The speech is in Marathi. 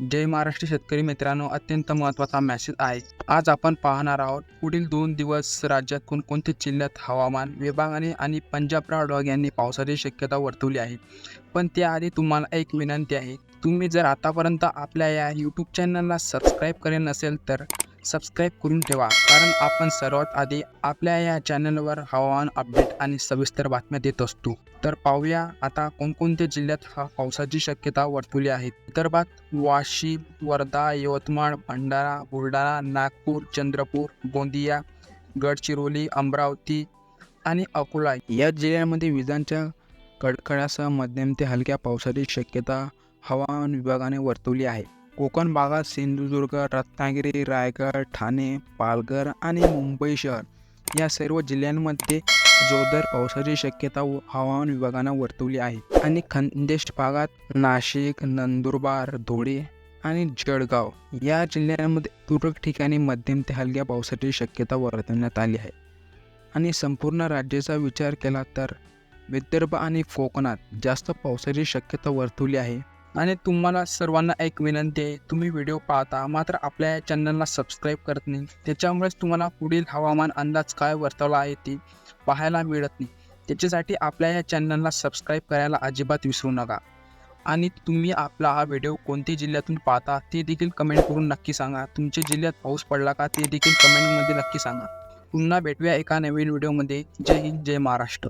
जय महाराष्ट्र शेतकरी मित्रांनो अत्यंत महत्त्वाचा मॅसेज आहे. आज आपण पाहणार आहोत पुढील दोन दिवस राज्यात कोणकोणत्या जिल्ह्यात हवामान विभागाने आणि पंजाबराव डॉग यांनी पावसाची शक्यता वर्तवली आहे. पण त्याआधी तुम्हाला एक विनंती आहे तुम्ही जर आतापर्यंत आपल्या या यूट्यूब चॅनलला सबस्क्राईब करेल नसेल तर सबस्क्राईब करून ठेवा. कारण आपण सर्वात आधी आपल्या या चॅनलवर हवामान अपडेट आणि सविस्तर बातम्या देत असतो. तर पाहूया आता कोणकोणत्या जिल्ह्यात हा पावसाची शक्यता वर्तवली आहे. विदर्भात वाशिम वर्धा यवतमाळ भंडारा बुलढाणा नागपूर चंद्रपूर गोंदिया गडचिरोली अमरावती आणि अकोला या जिल्ह्यांमध्ये विजांच्या कडकडासह मध्यम ते हलक्या पावसाची शक्यता हवामान विभागाने वर्तवली आहे. कोकण भागात सिंधुदुर्ग रत्नागिरी रायगड ठाणे पालघर आणि मुंबई शहर या सर्व जिल्ह्यांमध्ये जोरदार पावसाची शक्यता व- हवामान विभागानं वर्तवली आहे. आणि खंदेश भागात नाशिक नंदुरबार धुळे आणि जळगाव या जिल्ह्यांमध्ये तुरळक ठिकाणी मध्यम ते हलक्या पावसाची शक्यता वर्तवण्यात आली आहे. आणि संपूर्ण राज्याचा विचार केला तर विदर्भ आणि कोकणात जास्त पावसाची शक्यता वर्तवली आहे. आणि तुम्हाला सर्वांना एक विनंती आहे तुम्ही व्हिडिओ पाहता मात्र आपल्या या चॅनलला सबस्क्राईब करत नाही. त्याच्यामुळेच तुम्हाला पुढील हवामान अंदाज काय वर्तवला आहे ते पाहायला मिळत नाही. त्याच्यासाठी आपल्या या चॅनलला सबस्क्राईब करायला अजिबात विसरू नका. आणि तुम्ही आपला हा व्हिडिओ कोणत्या जिल्ह्यातून पाहता ते देखील कमेंट करून नक्की सांगा. तुमच्या जिल्ह्यात पाऊस पडला का ते देखील कमेंटमध्ये नक्की सांगा. पुन्हा भेटूया एका नवीन व्हिडिओमध्ये जय हिंद जय महाराष्ट्र.